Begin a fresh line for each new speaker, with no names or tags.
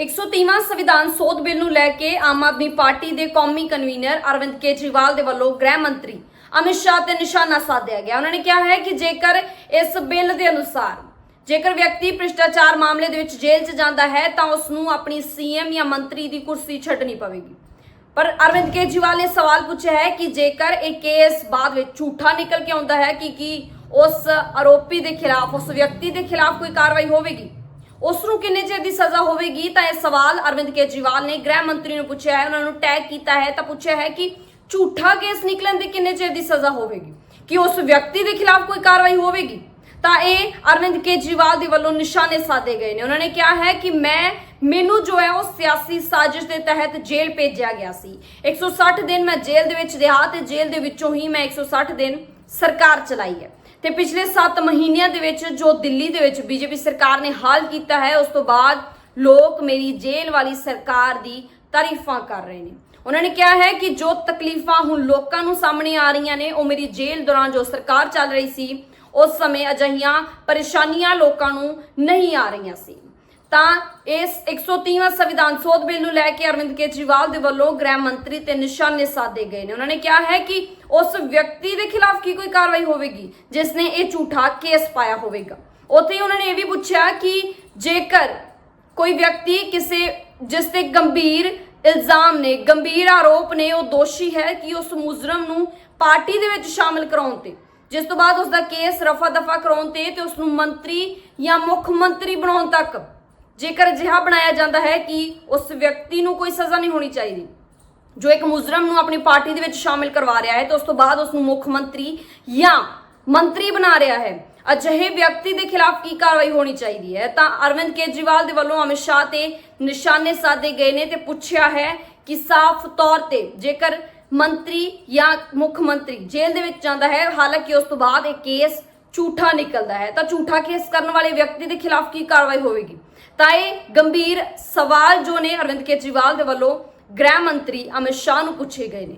130ਵਾਂ ਸੰਵਿਧਾਨ ਸੋਧ ਬਿੱਲ ਨੂੰ ਲੈ ਕੇ ਆਮ ਆਦਮੀ ਪਾਰਟੀ ਦੇ ਕੌਮੀ ਕਨਵੀਨਰ ਅਰਵਿੰਦ ਕੇਜਰੀਵਾਲ ਦੇ ਵੱਲੋਂ ਗ੍ਰਹਿ ਮੰਤਰੀ ਅਮਿਤ ਸ਼ਾਹ ਤੇ ਨਿਸ਼ਾਨਾ ਸਾਧਿਆ ਗਿਆ। ਉਹਨਾਂ ਨੇ ਕਿਹਾ ਹੈ ਕਿ ਜੇਕਰ ਇਸ ਬਿੱਲ ਦੇ ਅਨੁਸਾਰ ਜੇਕਰ ਵਿਅਕਤੀ ਭ੍ਰਿਸ਼ਟਾਚਾਰ ਮਾਮਲੇ ਦੇ ਵਿੱਚ ਜੇਲ੍ਹ 'ਚ ਜਾਂਦਾ ਹੈ, ਤਾਂ ਉਸ ਨੂੰ ਆਪਣੀ ਸੀਐਮ ਜਾਂ ਮੰਤਰੀ ਦੀ ਕੁਰਸੀ ਛੱਡਣੀ ਪਵੇਗੀ। ਪਰ ਅਰਵਿੰਦ ਕੇਜਰੀਵਾਲ ਨੇ ਸਵਾਲ ਪੁੱਛਿਆ ਹੈ ਕਿ ਜੇਕਰ ਇਹ ਕੇਸ ਬਾਅਦ ਵਿੱਚ ਝੂਠਾ ਨਿਕਲ ਕੇ ਆਉਂਦਾ ਹੈ ਕਿ ਕੀ ਉਸ ਆਰੋਪੀ ਦੇ ਖਿਲਾਫ, ਉਸ ਵਿਅਕਤੀ ਦੇ ਖਿਲਾਫ ਕੋਈ ਕਾਰਵਾਈ ਹੋਵੇਗੀ? ਉਸ ਨੂੰ ਕਿੰਨੇ ਚਿਰ ਦੀ ਸਜ਼ਾ ਹੋਵੇਗੀ? ਤਾਂ ਇਹ ਸਵਾਲ ਅਰਵਿੰਦ ਕੇਜਰੀਵਾਲ ਨੇ ਗ੍ਰਹਿ ਮੰਤਰੀ ਨੂੰ ਪੁੱਛਿਆ ਹੈ। ਉਹਨਾਂ ਨੂੰ ਟੈਗ ਕੀਤਾ ਹੈ ਤਾਂ ਪੁੱਛਿਆ ਹੈ ਕਿ ਝੂਠਾ ਕੇਸ ਨਿਕਲਣ ਦੀ ਕਿੰਨੇ ਚਿਰ ਦੀ ਸਜ਼ਾ ਹੋਵੇਗੀ? ਕਿ ਉਸ ਵਿਅਕਤੀ ਦੇ ਖਿਲਾਫ ਕੋਈ ਕਾਰਵਾਈ ਹੋਵੇਗੀ? ਤਾਂ ਇਹ ਅਰਵਿੰਦ ਕੇਜਰੀਵਾਲ ਦੇ ਵੱਲੋਂ ਨਿਸ਼ਾਨੇ ਸਾਧੇ ਗਏ ਨੇ। ਉਹਨਾਂ ਨੇ ਕਿਹਾ ਹੈ ਕਿ ਮੈਂ, ਮੈਨੂੰ ਜੋ ਹੈ ਉਹ ਸਿਆਸੀ ਸਾਜ਼ਿਸ਼ ਦੇ ਤਹਿਤ ਜੇਲ੍ਹ ਭੇਜਿਆ ਗਿਆ ਸੀ। 160 ਦਿਨ ਮੈਂ ਜੇਲ੍ਹ ਦੇ ਵਿੱਚ ਰਿਹਾ ਤੇ ਜੇਲ੍ਹ ਦੇ ਵਿੱਚੋਂ ਹੀ ਮੈਂ 160 ਦਿਨ ਸਰਕਾਰ ਚਲਾਈ ਹੈ। ਤੇ ਪਿਛਲੇ 7 ਮਹੀਨਿਆਂ ਦੇ ਵਿੱਚ ਜੋ ਦਿੱਲੀ ਦੇ ਵਿੱਚ ਬੀਜੇਪੀ ਸਰਕਾਰ ਨੇ ਹਾਲ ਕੀਤਾ ਹੈ, ਉਸ ਤੋਂ ਬਾਅਦ ਲੋਕ ਮੇਰੀ ਜੇਲ੍ਹ ਵਾਲੀ ਸਰਕਾਰ ਦੀ ਤਾਰੀਫਾਂ ਕਰ ਰਹੇ ਨੇ। ਉਹਨਾਂ ਨੇ ਕਿਹਾ ਹੈ ਕਿ ਜੋ ਤਕਲੀਫਾਂ ਹੁਣ ਲੋਕਾਂ ਨੂੰ ਸਾਹਮਣੇ ਆ ਰਹੀਆਂ ਨੇ, ਉਹ ਮੇਰੀ ਜੇਲ੍ਹ ਦੌਰਾਨ ਜੋ ਸਰਕਾਰ ਚੱਲ ਰਹੀ ਸੀ, ਉਸ ਸਮੇਂ ਅਜਿਹੀਆਂ ਪਰੇਸ਼ਾਨੀਆਂ ਲੋਕਾਂ ਨੂੰ ਨਹੀਂ ਆ ਰਹੀਆਂ ਸੀ। ਤਾਂ ਇਸ 130ਵਾਂ ਸੰਵਿਧਾਨ ਸੋਧ ਬਿੱਲ ਨੂੰ ਲੈ ਕੇ ਅਰਵਿੰਦ ਕੇਜਰੀਵਾਲ ਦੇ ਵੱਲੋਂ ਗ੍ਰਹਿ ਮੰਤਰੀ ਤੇ ਨਿਸ਼ਾਨੇ ਸਾਧੇ ਗਏ ਨੇ। ਉਹਨਾਂ ਨੇ ਕਿਹਾ ਹੈ ਕਿ ਉਸ ਵਿਅਕਤੀ ਦੇ ਖਿਲਾਫ ਕੀ ਕੋਈ ਕਾਰਵਾਈ ਹੋਵੇਗੀ, ਜਿਸ ਨੇ ਇਹ ਝੂਠਾ ਕੇਸ ਪਾਇਆ ਹੋਵੇਗਾ। ਉੱਥੇ ਹੀ ਉਹਨਾਂ ਨੇ ਇਹ ਵੀ ਪੁੱਛਿਆ ਕਿ ਜੇਕਰ ਕੋਈ ਵਿਅਕਤੀ ਕਿਸੇ, ਜਿਸ ਤੇ ਗੰਭੀਰ ਇਲਜ਼ਾਮ ਨੇ, ਗੰਭੀਰ ਆਰੋਪ ਨੇ, ਉਹ ਦੋਸ਼ੀ ਹੈ ਕਿ ਉਸ ਮੁਜਰਮ ਨੂੰ ਪਾਰਟੀ ਦੇ ਵਿੱਚ ਸ਼ਾਮਲ ਕਰਾਉਣ ਤੇ, ਜਿਸ ਤੋਂ ਬਾਅਦ ਉਸ ਦਾ ਕੇਸ ਰਫਾ ਦਫਾ ਕਰਾਉਣ ਤੇ ਤੇ ਉਸ ਨੂੰ ਮੰਤਰੀ ਜਾਂ ਮੁੱਖ ਮੰਤਰੀ ਬਣਾਉਣ ਤੱਕ ਜੇਕਰ ਅਜਿਹਾ ਬਣਾਇਆ ਜਾਂਦਾ ਹੈ ਕਿ ਉਸ ਵਿਅਕਤੀ ਨੂੰ ਕੋਈ ਸਜ਼ਾ ਨਹੀਂ ਹੋਣੀ ਚਾਹੀਦੀ, ਜੋ ਇੱਕ ਮੁਜਰਮ ਨੂੰ ਆਪਣੀ ਪਾਰਟੀ ਦੇ ਵਿੱਚ ਸ਼ਾਮਿਲ ਕਰਵਾ ਰਿਹਾ ਹੈ, ਤੇ ਉਸ ਤੋਂ ਬਾਅਦ ਉਸ ਨੂੰ ਮੁੱਖ ਮੰਤਰੀ ਜਾਂ ਮੰਤਰੀ ਬਣਾ ਰਿਹਾ ਹੈ। ਅਜਿਹੇ ਵਿਅਕਤੀ ਦੇ ਖਿਲਾਫ ਕੀ ਕਾਰਵਾਈ ਹੋਣੀ ਚਾਹੀਦੀ ਹੈ? ਤਾਂ ਅਰਵਿੰਦ ਕੇਜਰੀਵਾਲ ਦੇ ਵੱਲੋਂ ਅਮਿਤ ਸ਼ਾਹ ਤੇ ਨਿਸ਼ਾਨੇ ਸਾਧੇ ਗਏ ਨੇ ਤੇ ਪੁੱਛਿਆ ਹੈ ਕਿ ਸਾਫ਼ ਤੌਰ ਤੇ ਜੇਕਰ ਮੰਤਰੀ ਜਾਂ ਮੁੱਖ ਮੰਤਰੀ ਜੇਲ੍ਹ ਦੇ ਵਿੱਚ ਜਾਂਦਾ ਹੈ, ਹਾਲਾਂਕਿ ਉਸ ਤੋਂ ਬਾਅਦ ਇਹ ਕੇਸ ਝੂਠਾ ਨਿਕਲਦਾ ਹੈ। ਤਾਂ ਝੂਠਾ ਕੇਸ ਕਰਨ ਵਾਲੇ ਵਿਅਕਤੀ ਦੇ ਖਿਲਾਫ ਕੀ ਕਾਰਵਾਈ ਹੋਵੇਗੀ? ਤਾਂ ਇਹ ਗੰਭੀਰ ਸਵਾਲ ਜੋ ਨੇ ਅਰਵਿੰਦ ਕੇਜਰੀਵਾਲ ਦੇ ਵੱਲੋਂ ਗ੍ਰਹਿ ਮੰਤਰੀ ਅਮਿਤ ਸ਼ਾਹ ਨੂੰ ਪੁੱਛੇ ਗਏ ਨੇ।